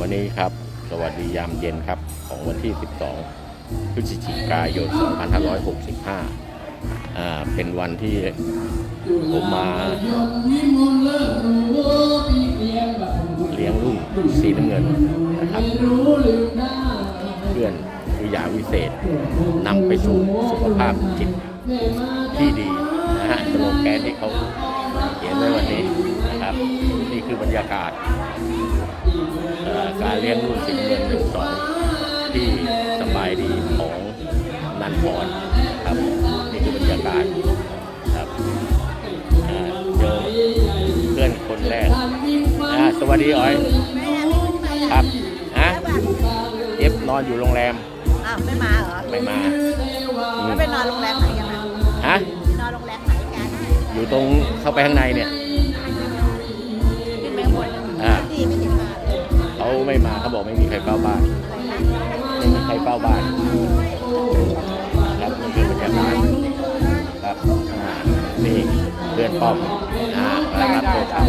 วันนี้ครับ สวัสดียามเย็นครับ ของวันที่ 12 พฤศจิกายน 2565อ่าเป็นวันที่ผมมาเลี้ยงรุ่นสีน้ำเงินนะครับเพื่อนวิยาวิเศษนำไปสู่สุขภาพจิตที่ดีนะฮะสโลแกนที่เขาเขียนไว้วันนี้ ครับนี่คือบรรยากาศเอ่อการเลี้ยงรุ่นสิงห์เงินหนึ่งสองที่สบายดีของนันพรครับนี่คือบรรยากาศครับอ่าเจอเพื่อนคนแรกอ่าสวัสดีอ๋อยครับฮะเอฟนอนอยู่โรงแรมอ้าวไม่มาเหรอไม่มาอืมแล้วไปนอนโรงแรมไหนกันนะฮะไปนอนโรงแรมไหนกันอยู่ตรงเข้าไปข้างในเนี่ย ไม่มาเขาบอกไม่มีใครเฝ้าบ้านไม่มีใครเฝ้าบ้านครับนี่คือบรรยากาศครับอ่านี่เพื่อนป้อมอ่ามารับตัวครับ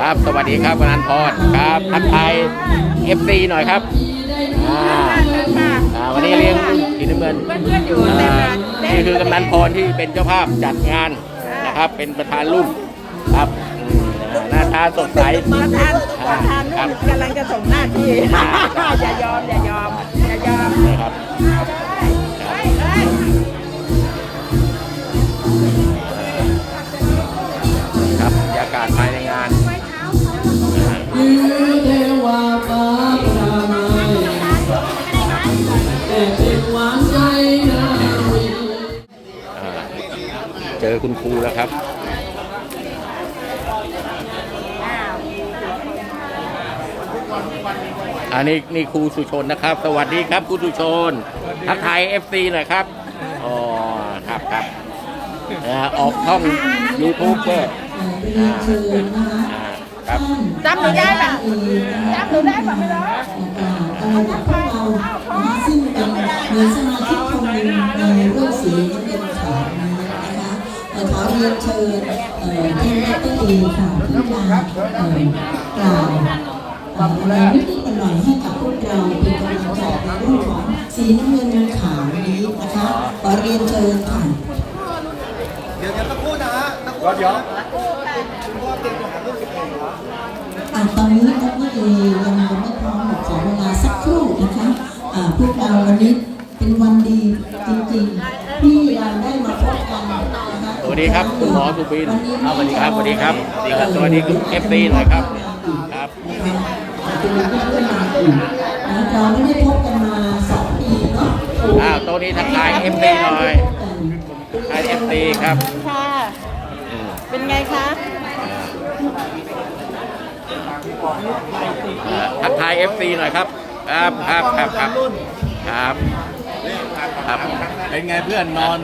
ครับสวัสดีครับกนันพรครับทักทายเอฟซีหน่อยครับอ่าอ่าวันนี้เลี้ยงกินน้ำเงินเพื่อนๆอยู่อ่าเต็มนี่คือกำนันพรที่เป็นเจ้าภาพจัดงานนะ ครับ เป็นประธานรุ่นครับอืมอ่าหน้าตาสดใสประธานประธานครับ กำลังจะส่งหน้าที่ อย่ายอม อย่ายอม อย่ายอม นะครับครับ คุณครูแล้วครับอันนี้นี่ครูสุชนนะครับ สวัสดีครับครูสุชนทักทายเอฟซีหน่อยครับอ๋อครับครับอ่าออกช่องยูทูบด้วยเรียนเชิญนะคะอ่าครับจำหนูได้ปะจำหนูได้ปะไม่รู้อะไรกับพวกเรานะคะซึ่งเป็นเหมือนสมาชิกคนหนึ่งในรุ่นสีน้ำเงินขาวนี้นะคะเอ่อ ขอเรียนเชิญเอ่อท่านรัตนีค่ะที่มาเอ่อกล่าวอะไรนิดๆหน่อยให้กับพวกเราเป็นกำลังใจในรื่องของสีน้ำเงินขาวนี้นะคะขอเรียนเชิญค่ะเดี๋ยวเดี๋ยวสักครู่นะฮะสักครู่เดี๋ยวคุณพ่อเตรียมตัวหาลูกสิบเองเหรออ่าตอนนี้ดรเอยังยังไม่พร้อมขอเวลาสักครู่นะคะพวกเราวันนี้เป็นวันดีจริงๆที่เราได้มาพบกัน วัสดีครับคุณหมอสุบินวันนี้สวัสดีครับสวัสดีครับสวัสดีครับสวัสดีคุณเอฟซีหน่อยครับครับเป็นเพื่อนๆมาอีกนะเราไม่ได้พบกันมาสองปีเนาะอ้าวโตัวนี้ทักทายเอฟซีหน่อยทักทายเอฟซีครับค่ะอืมเป็นไงคะอ่าทักทายเอฟซีหน่อยครับครับครับครับครับครับครับเป็นไงเพื่อนนอน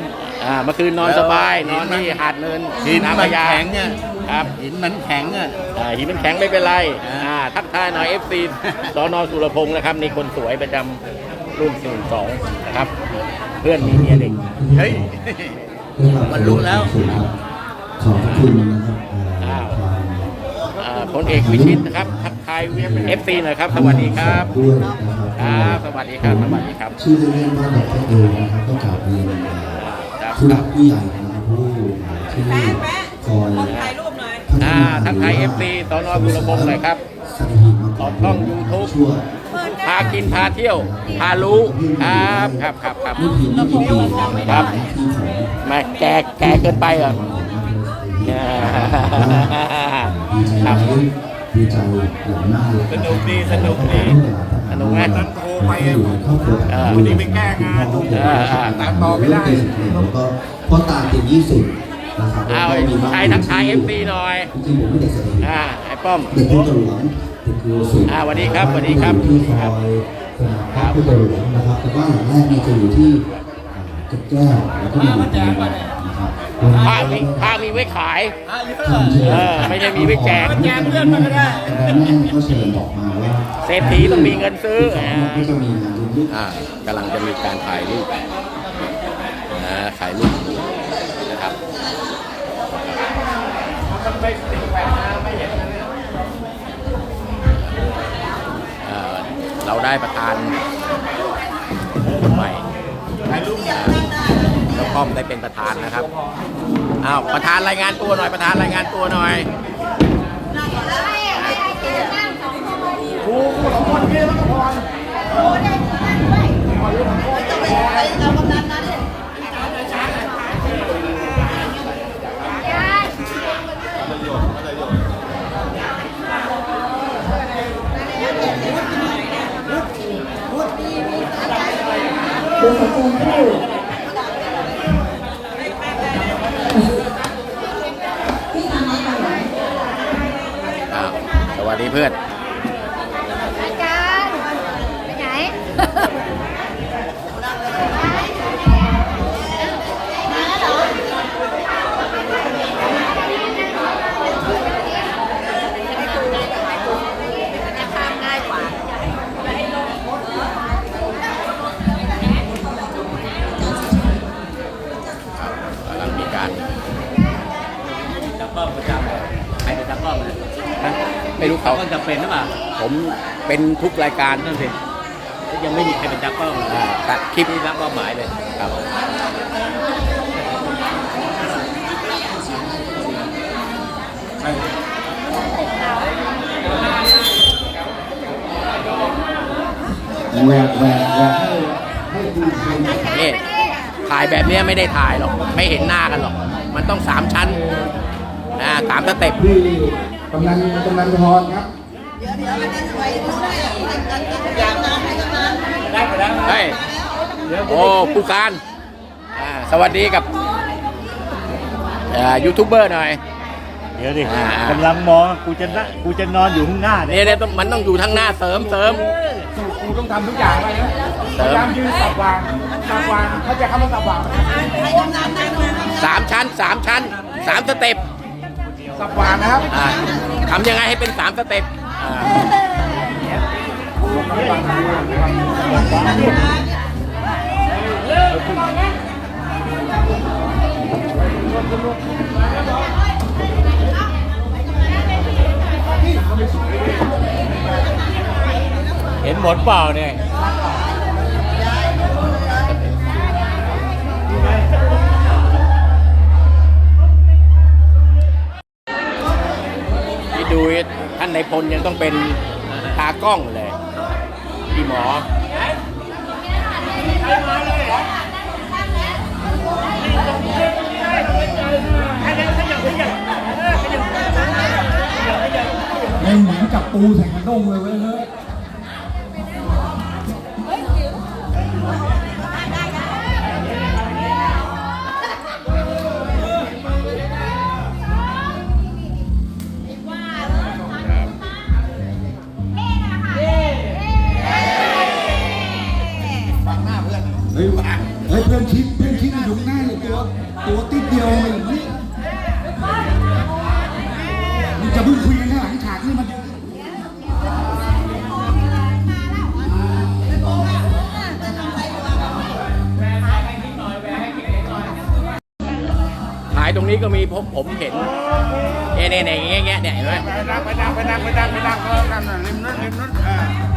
อ่าเมื่อคืนนอนสบาย นอนที่หาดเนินหินน้ำมัพนญาแข็งเนี่ยครับหินมันแข็งอะอ่าหินมันแข็งไม่เป็นไรอ่าอ่าทักทายหน่อยเอฟซีสอนอสุรพงศ์นะครับนี่คนสวยประจำรุ่นสี่สองนะครับ เพื่อนมีเมียเด็กเฮ้ยมันรู้แล้วขอบคุณนะครับอ้าวความอ่าพลเอกวิชิตนะครับทักทายเอฟซีหน่อยครับ สวัสดีครับด้วยนะครับครับสวัสดีครับ สวัสดีครับ ชื่อเล่นๆว่าดอกพระเองนะครับก็กราบเรียน ครับผู้หลักผู้ใหญ่นะครับผู้ที่คอยถ่ายรูปหน่อยอ่าทักทายเอฟซีสอนอสุรพงศ์หน่อยครับสัตหีบมาออกช่อง YouTube ชั่วพากินพาเที่ยว พารู้ครับครับครับครับไม่ผิดไม่ผิดไม่ผิดครับที่ของมาแก่แก่เกินไปเหรออ่าครับดีใจอย่างมากเลยสนุกดีสนุกดี สนุกไหมโทรไปอะครอบครัวเออวันนี้ไปแก้งานครอบครัวเออเออตามต่อไม่ได้แล้วก็พอตาติดยี่สิบนะครับเอาแล้วก็มีบ้นใครทักทายเอฟซีหน่อยจริงผมไม่ได้แสดงอ่าไอ้ป้อมเด็กผู้ตหลวงเด็กครูสุอ่าสวัสดีครับสวัสดีครับที่คอยสนามพระผู้ตหลวงนะครับแต่ว่าหลังแรกเนี่ยจะอยู่ที่เกร็ดแก้วแล้วก็มีอยู่ที่ ผ้ามีผ้ามีไว้ขาย เออไม่ได้มีไว้แจกแจกเพื่อนมันก็ได้เศรษฐีต้องมีเงินซื้อกำลังจะมีการขายรูปนะถ่ายรูปนะครับเราได้ประธานใหม่ ป้อมได้เป็นประธานนะครับอ้าวประธานรายงานตัวหน่อยประธานรายงานตัวหน่อยเดี๋ยวขอเชิญผู้พี่ทำอะไรกันเหรอ อ้าวสวัสดี เพื่อนอาจารย์ไปไหนจะข้ามง่ายกว่ากำลังมีการตากล้องประจำใครเป็นตากล้องเนี่ย ไม่รู้เขาเขาจะเป็นหรือเปล่าผมเป็นทุกรายการนั่นสิยังไม่มีใครเป็นตากล้องเลยอ่าตัดคลิปนี่รับเป้าหมายเลยครับแหวกแหวกแหวกให้ให้ดูเป็นนี่ถ่ายแบบเนี้ยไม่ได้ถ่ายหรอก ไม่เห็นหน้ากันหรอก มันต้องสามชั้นอ่าสามสเต็ปที่ กำนันกำนันพรครับเฮ้ยโอ้ผู้การสวัสดีกับยูทูบเบอร์หน่อย เดี๋ยวดิกำลังมองกูจะนะกูจะนอนอยู่ข้างหน้าเนี่ยเนี่ยมันต้องอยู่ทั้งหน้าเสริมเสริมกูต้องทำทุกอย่างไปนะเสริมพยายามยืนสับวางสับวางเขาจะคำว่าสับวางสามชั้นสามชั้นสามสเต็ป สับวางนะครับอ่าทำยังไงให้เป็นสามสเต็ปอ่าเห็นหมดเปล่าเนี่ย ในพลยังต้องเป็นตากล้องเลยพี่หมอไม่เหมือนกับปูใส่กระด้งเลยเว้ย ก็มีผมผมเห็นเนี่ยเนี่ยเนี่ยอย่างเงี้ยเนี่ยเห็นไหม ไปนั่งไปนั่งไปนั่งไปนั่งไปนั่งเออกันน่ะริมนู้นริมนู้นเอา